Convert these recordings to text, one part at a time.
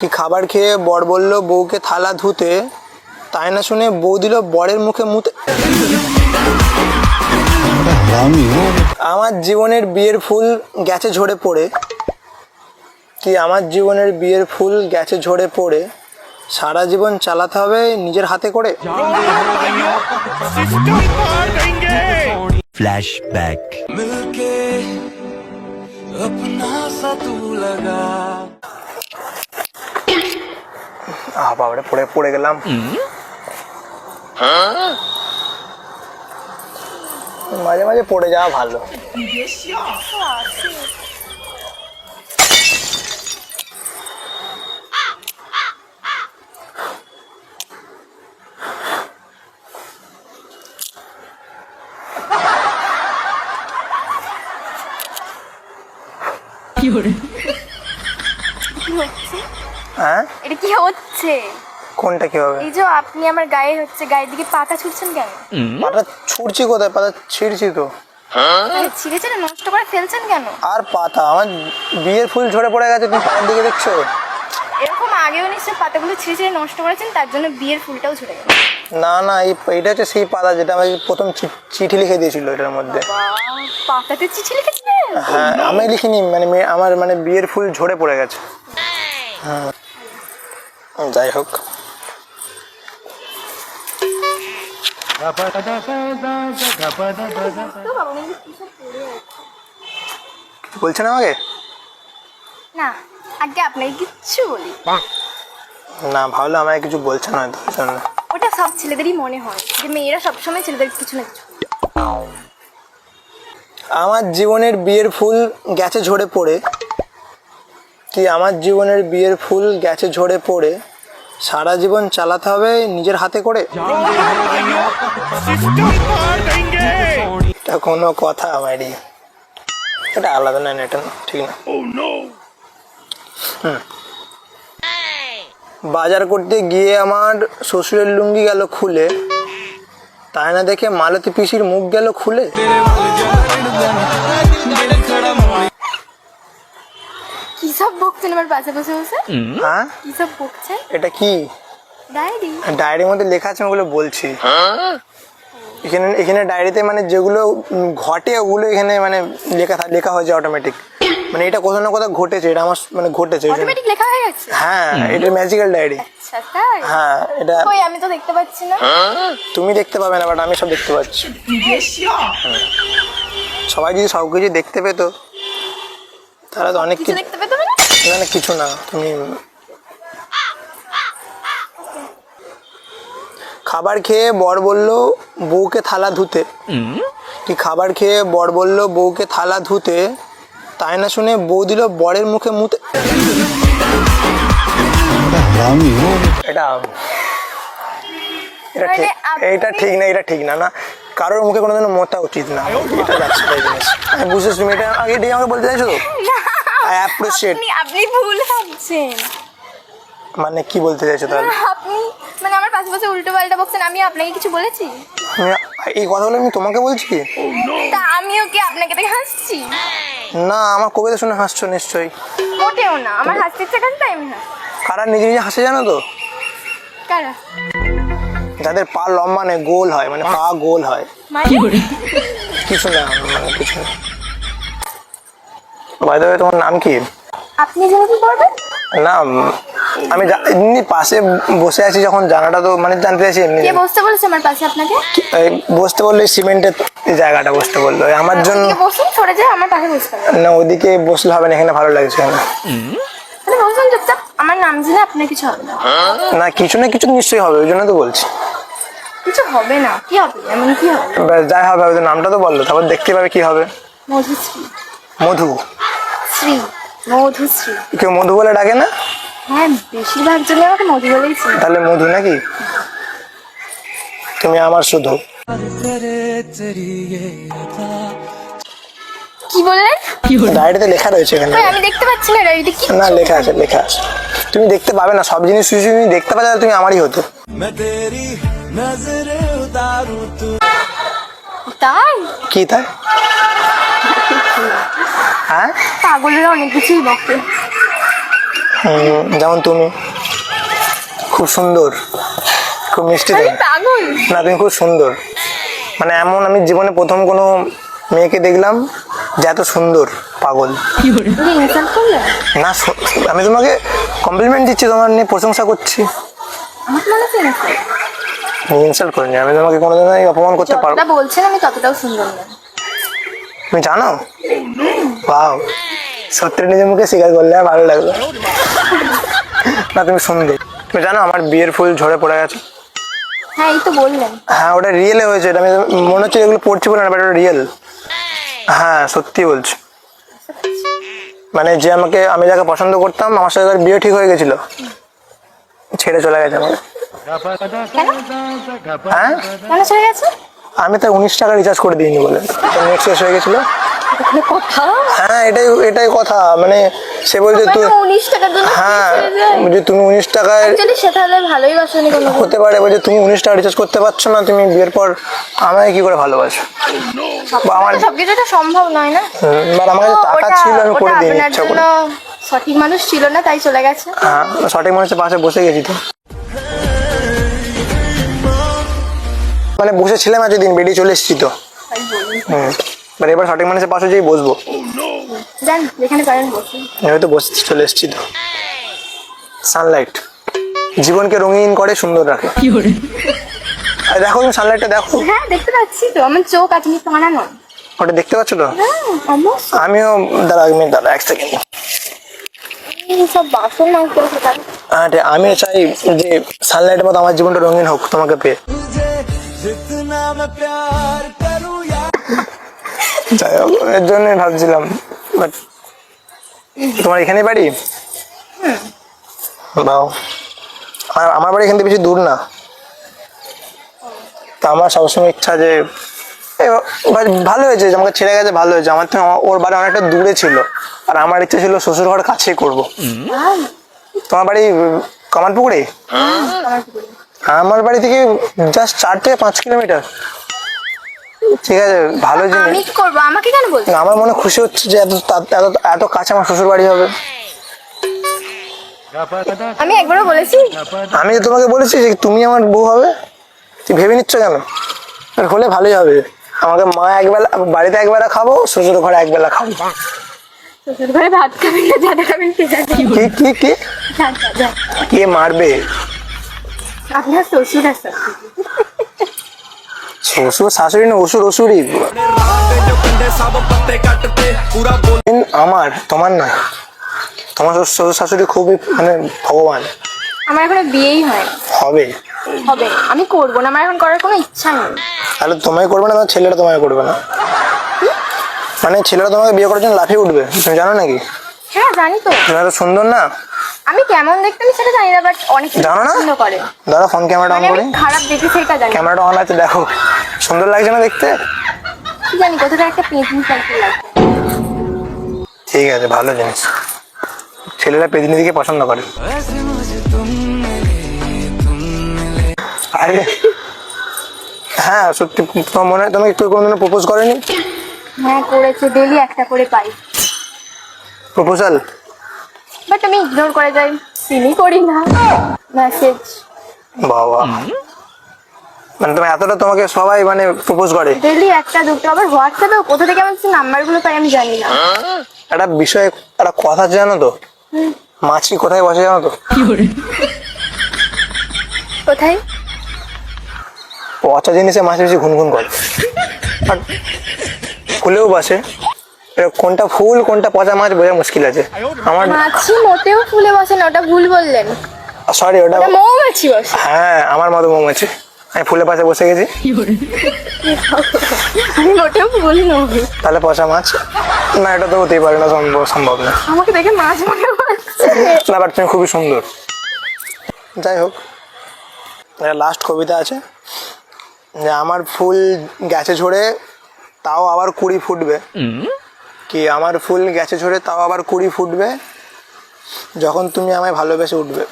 কি খাবার খেয়ে বর বলল বউকে থালা ধুতে? তাই না শুনে বউ দিল বরের মুখে মুতে আমার জীবনের বিয়ের ফুল গেছে ঝরে পড়ে। কি আমার জীবনের বিয়ের ফুল গেছে ঝরে পড়ে? সারা জীবন চালাতে হবে নিজের হাতে করে। আহ বাবারে পড়ে পড়ে গেলাম। মাঝে মাঝে পড়ে যাওয়া ভালো। হ্যাঁ? এটা কি হচ্ছে? কোনটা কি হবে এই যে আপনি আমার গায়ে হচ্ছে গায়ের দিকে পাতা ছুটছেন কেন? পাতা ছুটছি কোথায়? পাতা ছিঁড়ছি তো। ছিঁড়ে ছিঁড়ে নষ্ট করে ফেলছেন কেন? আর পাতা আমার বিয়ের ফুল ঝরে পড়ে গেছে তুমি পাতার দিকে দেখছ? এরকম আগেও নিশ্চয় পাতাগুলো ছিঁড়ে ছিঁড়ে নষ্ট করেছেন তার জন্য বিয়ের ফুলটাও ঝরে গেল না না এই এটা হচ্ছে সেই পাতা যেটা আমাকে প্রথম চিঠি লিখে দিয়েছিল এটার মধ্যে। পাতাতে চিঠি লিখেছিলেন? হ্যাঁ আমি লিখিনি মানে মেয়ে- আমার মানে বিয়ের ফুল ঝরে পড়ে গেছে। হ্যাঁ। যাই হোক বলছেন আমাকে? না আগে আপনাকে কিচ্ছু বলি। না ভাবলে আমাকে কিছু বলছেন হয়তো জন্য। ওটা সব ছেলেদেরই মনে হয় যে মেয়েরা সবসময় ছেলেদের কিছু না কিছু। আমার জীবনের বিয়ের ফুল গেছে ঝরে পড়ে। কি আমার জীবনের বিয়ের ফুল গেছে ঝরে পড়ে সারা জীবন চালাতে হবে নিজের হাতে করে? এটা কোনো কথা আমারই এটা আলাদা না এটা না, ঠিক না হুম। বাজার করতে গিয়ে আমার শ্বশুরের লুঙ্গি গেল খুলে। তাই না দেখে মালতী পিসির মুখ গেল খুলে? সব বকছেন আমার পাশে বসে বসে হ্যাঁ? কি সব বকছেন? এটা কি? ডায়েরি। ডায়েরির মধ্যে লেখা আছে ওগুলো বলছি। এখানে এখানে ডায়েরিতে মানে যেগুলো ঘটে ওগুলো এখানে মানে লেখা থা- লেখা হয়েছে অটোমেটিক মানে এটা কোথাও না কোথাও ঘটেছে এটা আমার মানে ঘটেছে অটোমেটিক লেখা হয়ে গেছে? হ্যাঁ এটা ম্যাজিক্যাল ডায়েরি। আচ্ছা তাই? হ্যাঁ এটা কই আমি তো দেখতে পাচ্ছি না। তুমি দেখতে পাবে না বাট আমি সব দেখতে পাচ্ছি। সবাই যদি সব কিছু দেখতে পেতো তাহলে তো অনেক কিছু দেখতে পেতো পারি না না কিছু না তুমি খাবার খেয়ে বর বলল বউকে থালা ধুতে। কি খাবার খেয়ে বর বলল বউকে থালা ধুতে? তাই না শুনে বউ দিল বরের মুখে মুতে। এটা এটা ঠিক এটা ঠিক না এটা ঠিক না না। কারোর মুখে কোনোদিন মোতা উচিত না। এটা জিনিস। আমি বুঝেছি তুমি এটা আগে এটাই আমাকে বলতে চাইছো তো? I appreciate. আপনি আপনি ভুল ভাবছেন। মানে কি বলতে চাইছো তাহলে? আপনি মানে আমার পাশে পাশে উল্টো পাল্টা বকছেন আমি আপনাকে কিছু বলেছি? এই কথাগুলো আমি তোমাকে বলছি তা আমিও কি আপনাকে দেখে হাসছি? না আমার কবিতা শুনে হাসছো নিশ্চয়ই। মোটেও না আমার হাসতে ইচ্ছে করছে তাই আমি হাসি কারা নিজে নিজে হাসে জানো তো? কারা? যাদের পা লম্বা নেই গোল হয় মানে পা গোল হয়। মানে কিছু না। না তোমার নাম কি? আপনি জেনে কি করবেন না আমি এমনি পাশে বসে আছি যখন জানাটা তো মানে জানতে চাইছি এমনি। কে বসতে বলেছে আমার পাশে আপনাকে? বসতে বললে সিমেন্টের জায়গাটা বসতে বলল আমার জন্য। বসুন সরে যায় আমার পাশে বসতে না ওদিকে বসলে হবে না এখানে ভালো লাগছে না। বসুন চুপচাপ আমার নাম জেনে আপনার কিছু হবে না। না কিছু না কিছু নিশ্চয়ই হবে ওই জন্য তো বলছি। কিছু হবে না কি হবে? এমন কি হবে? যাই হবে নামটা তো বলল তারপর দেখতে পাবে কি হবে। মধুশ্রী। মধু। মধুশ্রী মধুশ্রী। কেউ মধু বলে ডাকে না? হ্যাঁ বেশিরভাগ আমাকে মধু বলেই চিনে। তাহলে মধু নাকি? তুমি আমার শুধু। কি ডায়েরিতে লেখা রয়েছে এখানে। হ্যাঁ, আমি দেখতে পাচ্ছি না ডায়েরিতে কি না লেখা আছে লেখা আছে। তুমি দেখতে পাবে না সব জিনিস যদি তুমি দেখতে পাবে তুমি আমারই হতো। তাই? কি তাই? হ্যাঁ? পাগলেরা অনেক কিছুই বকে। যেমন তুমি। খুব সুন্দর। খুব মিষ্টি তুমি। পাগল। না তুমি খুব সুন্দর। মানে এমন আমি জীবনে প্রথম কোনো মেয়েকে দেখলাম যে এত সুন্দর পাগল। না আমি তোমাকে কমপ্লিমেন্ট দিচ্ছি তোমার নিয়ে প্রশংসা করছি। ইনসাল্ট করিনি আমি তোমাকে কোনোদিন অপমান করতে পারব বলছেন আমি ততটাও সুন্দর না। তুমি জানো? বাও সত্যি নিজের মুখে স্বীকার করলে আর ভালো লাগল না। তুমি সুন্দর তুমি জানো আমার বিয়ের ফুল ঝরে পড়ে গেছে। হ্যাঁ এই তো বললেন। হ্যাঁ ওটা রিয়েলে হয়েছে। এটা আমি মনে হচ্ছে এগুলো পড়ছি বলে না বাট ওটা রিয়েল হ্যাঁ সত্যি বলছি। মানে যে আমাকে আমি যাকে পছন্দ করতাম আমার সাথে তার বিয়ে ঠিক হয়ে গেছিল। ছেড়ে চলে গেছে আমাকে। হ্যাঁ? চলে গেছে? আমি তার উনিশ টাকা রিচার্জ করে দিইনি বলে। নেট শেষ হয়ে গেছিল। কথা? হ্যাঁ এটাই এটাই কথা। মানে সে বলছে তুই মানে উনিশ জন্য হ্যাঁ যে তুমি উনিশ টাকায় অ্যাকচুয়ালি সে ভালোই বাসনি হতে পারে বলছে তুমি উনিশ টাকা রিচার্জ করতে পারছ না তুমি বিয়ের পর আমাকে কি করে ভালোবাসো? বা আমার সবকিছু তো সম্ভব নয় না? এবার আমার কাছে টাকা ছিল আমি করে দিইনি ইচ্ছা করে। সঠিক মানুষ ছিল না তাই চলে গেছে। হ্যাঁ সঠিক মানুষের পাশে বসে গেছি তো। মানে বসে বসেছিলাম এতদিন বেরিয়ে চলে এসেছি তো। হুম। এবার এবার সঠিক মানুষের পাশে যেই বসবো। যান যেখানে পারেন বসুন। হয়তো বসে চলে এসেছি তো। সানলাইট। জীবনকে রঙিন করে সুন্দর রাখে। দেখো তুমি সানলাইটটা দেখো। হ্যাঁ দেখতে পাচ্ছি তো। আমার চোখ আছে আমি পানা নয় ওটা দেখতে পাচ্ছ তো? হ্যাঁ আমিও দাঁড়া মিনিট দাঁড়া এক সেকেন্ড এই সব বাসন মাংস সেটা। হ্যাঁ আমিও চাই যে সানলাইটের মতো আমার জীবনটা রঙিন হোক তোমাকে পেয়ে। जितना मैं प्यार करूँ यार যাই হোক এর জন্যই ভাবছিলাম বাট তোমার এখানে বাড়ি বাও আর আমার বাড়ি এখান থেকে বেশি দূর না তা আমার সবসময় ইচ্ছা যে এ, বা- ভালো হয়েছে যে আমাকে ছেড়ে গেছে ভালো হয়েছে আমার থেকে আমার- ওর বাড়ি অনেকটা দূরে ছিল আর আমার ইচ্ছা ছিল শ্বশুর ঘর কাছেই করবো তোমার বাড়ি উম, কামারপুকুরে আমার বাড়ি থেকে জাস্ট চার থেকে পাঁচ কিলোমিটার। ঠিক আছে ভালো জিনিস। আমি কি করব? আমাকে কেন বলছো? আমার মনে খুশি হচ্ছে যে এত তা- এত এত কাছে আমার শ্বশুর বাড়ি হবে। আমি একবারও বলেছি। আমি যে তোমাকে বলেছি যে তুমি আমার বউ হবে। তুই ভেবে নিচ্ছ কেন? হলে ভালোই হবে। আমাকে মা একবেলা বাড়িতে একবেলা খাব শ্বশুর ঘরে একবেলা খাব। শ্বশুর ঘরে ভাত খাবেন না খাবেন কে। কে মারবে? আপনার শ্বশুর আছে। শ্বশুর শাশুড়ি না অসুর অসুরি আমার তোমার না। তোমার শ্বশুর শাশুড়ি খুবই মানে ভগবান। আমার এখনও বিয়েই হয় হবে। হবে। আমি করব না আমার এখন করার কোনো ইচ্ছা নেই। তাহলে তোমায় করবে না তোমার ছেলেটা তোমায় করবে না? মানে ছেলেরা তোমাকে বিয়ে করার জন্য লাফিয়ে উঠবে তুমি জানো নাকি? হ্যাঁ জানি তো সুন্দর না? আমি কেমন দেখতে আমি সেটা জানি না বাট অনেক জানো না? পছন্দ করে। দাদা ফোন ক্যামেরাটা অন করে। খারাপ দেখি সেটা জানি ক্যামেরাটা অন আছে দেখো। সুন্দর লাগছে না দেখতে? জানি কতটা একটা পেন্টিং লাগছে। ঠিক আছে ভালো জিনিস। ছেলেরা পেদিনীদিকে পছন্দ করে। আরে হ্যাঁ সত্যি তোমার মনে হয় তোমাকে কেউ কোনোদিনও প্রপোজ করেনি? হ্যাঁ করেছে ডেলি একটা করে পাই। প্রপোজাল বাট আমি ইগনোর করে যাই। সিনই করি না। মেসেজ বাবা। মানে তুমি এতটা তোমাকে সবাই মানে প্রপোজ করে। ডেলি একটা দুটো আবার হোয়াটসঅ্যাপে কোথা থেকে আমার নাম্বারগুলো পাই আমি জানি না। একটা বিষয়ে একটা কথা জানো তো? মাছি কোথায় বসে জানো তো? কোথায়? পচা জিনিসে মাছি বেশি ঘুনঘুন করে। আর ফুলেও বাসে। কোনটা ফুল কোনটা পচা মাছ বোঝা মুশকিল আছে। আমার মাছি মোটেও ফুলে বসে না ওটা ভুল বললেন। সরি ওটা মৌমাছি বসে। হ্যাঁ আমার মতো মৌমাছি। আমি ফুলের পাশে বসে গেছি। আমি মোটেও ভুল নই তাহলে পচা মাছ? না এটা তো হতেই পারে না সম্ভব সম্ভব না। আমাকে দেখে মাছ মনে হচ্ছে। না বাট তুমি খুবই সুন্দর। যাই হোক লাস্ট কবিতা আছে। যে আমার ফুল গেছে ঝরে তাও আবার কুড়ি ফুটবে। কি আমার ফুল গেছে ঝরে তাও আবার কুড়ি ফুটবে? যখন তুমি আমায় ভালোবেসে উঠবে।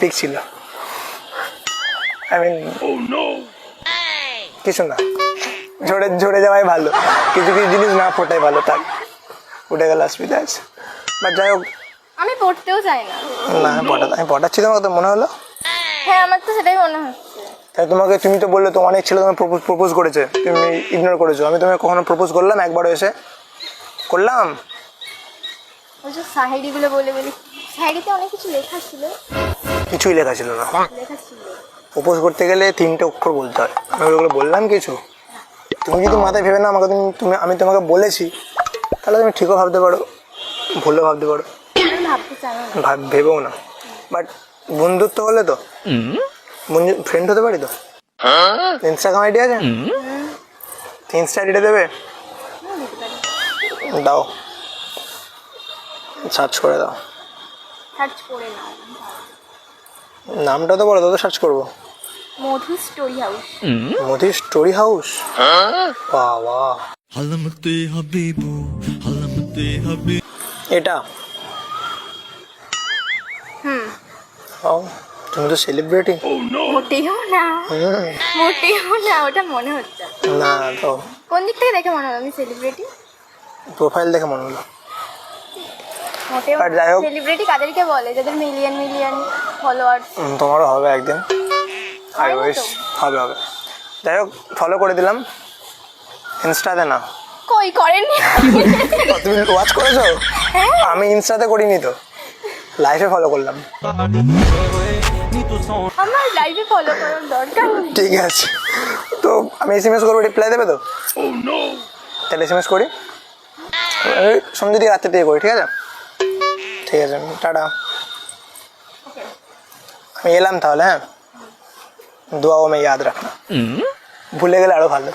ঠিক ছিল। আই মিন কিছু না। ঝরে ঝরে যাওয়াই ভালো। কিছু কিছু জিনিস না ফোটাই ভালো তার। উঠে গেল অসুবিধা আছে। বা যাই হোক। আমি পড়তেও চাই না। না পড়া আমি পড়াচ্ছি তোমাকে তো মনে হলো? হ্যাঁ আমার তো সেটাই মনে হয়। তাই তোমাকে তুমি তো বললে তো অনেক ছেলে তোমাকে প্রপোজ প্রপোজ করেছে। তুমি ইগনোর করেছ। আমি তোমাকে কখনো প্রপোজ করলাম? একবারও এসে? করলাম? ওই যে সাহেরিগুলো বলে বলি। সাহেরিতে অনেক কিছু লেখা ছিল। কিছুই লেখা ছিল না। লেখা ছিল। প্রপোজ করতে গেলে তিনটে অক্ষর বলতে হয়। আমি ওগুলো বললাম কিছু? তুমি যদি মাথায় ভেবে না আমাকে তুমি তুমি আমি তোমাকে বলেছি তাহলে তুমি ঠিকও ভাবতে পারো ভুলও ভাবতে পারো। ভাব ভেবেও না। বাট বন্ধুত্ব হলে তো? ফ্রেন্ড হতে পারি তো? হ্যাঁ ইনস্টাগ্রাম আইডি আছে ইনস্টা আইডিটা দেবে? দাও। সার্চ করে দাও। সার্চ করে নাও নামটা তো বলো তো সার্চ করব। Madhu story house Madhu story house বাবা। হালমতে হাবিবু হালমতে হাবিব এটা? হুম। ও। তুমি তো সেলিব্রিটি মোটেও না। হ্যাঁ। মোটেও না ওটা মনে হচ্ছে। না তো। কোন দিক থেকে দেখে মনে হলো আমি সেলিব্রিটি প্রোফাইল দেখে মনে হলো। মোটেও আর যাই হোক। সেলিব্রিটি কাদেরকে বলে? যাদের মিলিয়ন মিলিয়ন ফলোয়ার তোমারও হবে একদিন। আই উইশ হবে হবে। যাই হোক ফলো করে দিলাম। ইনস্টাতে না। কই করেননি? তুমি ওয়াচ করেছ? হ্যাঁ। আমি ইনস্টাতে করিনি তো। লাইফে ফলো করলাম। ঠিক আছে। তো আমি এস এম এস করব রিপ্লাই দেবে তো? তাহলে এস এম এস করি। সন্ধ্যে দিকে রাত্রে দিয়ে করি, ঠিক আছে? ঠিক আছে, টাটা। আমি এলাম তাহলে হ্যাঁ? দোয়াও আমি ইয়াদ রাখনা ভুলে গেলে আরও ভালো।